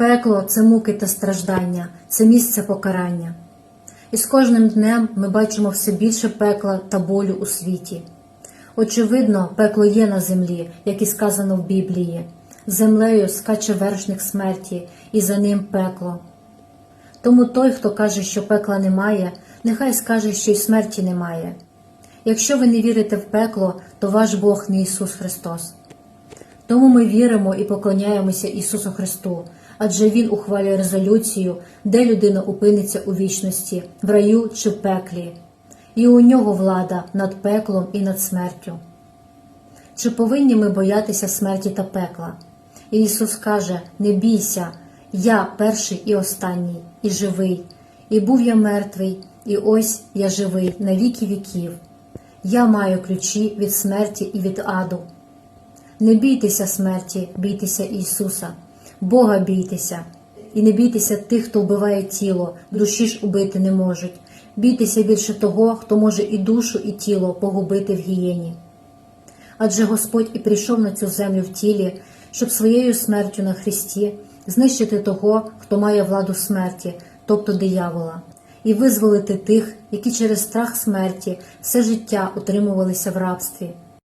Пекло це муки та страждання, це місце покарання. І з кожним днем ми бачимо все більше пекла та болю у світі. Очевидно, пекло є на землі, як і сказано в Біблії. Землею скаче вершник смерті, і за ним пекло. Тому той, хто каже, що пекла немає, нехай скаже, що й смерті немає. Якщо ви не вірите в пекло, то ваш Бог не Ісус Христос. Тому ми віримо і поклоняємося Ісусу Христу, адже Він ухвалює резолюцію, де людина опиниться у вічності, в раю чи в пеклі, і у нього влада над пеклом і над смертю. Чи повинні ми боятися смерті та пекла? І Ісус каже: Не бійся, я перший і останній, і живий, і був я мертвий, і ось я живий на віки віків. Я маю ключі від смерті і від аду. Не бійтеся смерті, бійтеся Ісуса, Бога бійтеся, і не бійтеся тих, хто вбиває тіло, душі ж убити не можуть. Бійтеся більше того, хто може і душу, і тіло погубити в гієні. Адже Господь і прийшов на цю землю в тілі, щоб своєю смертю на Христі знищити того, хто має владу смерті, тобто диявола, і визволити тих, які через страх смерті все життя утримувалися в рабстві.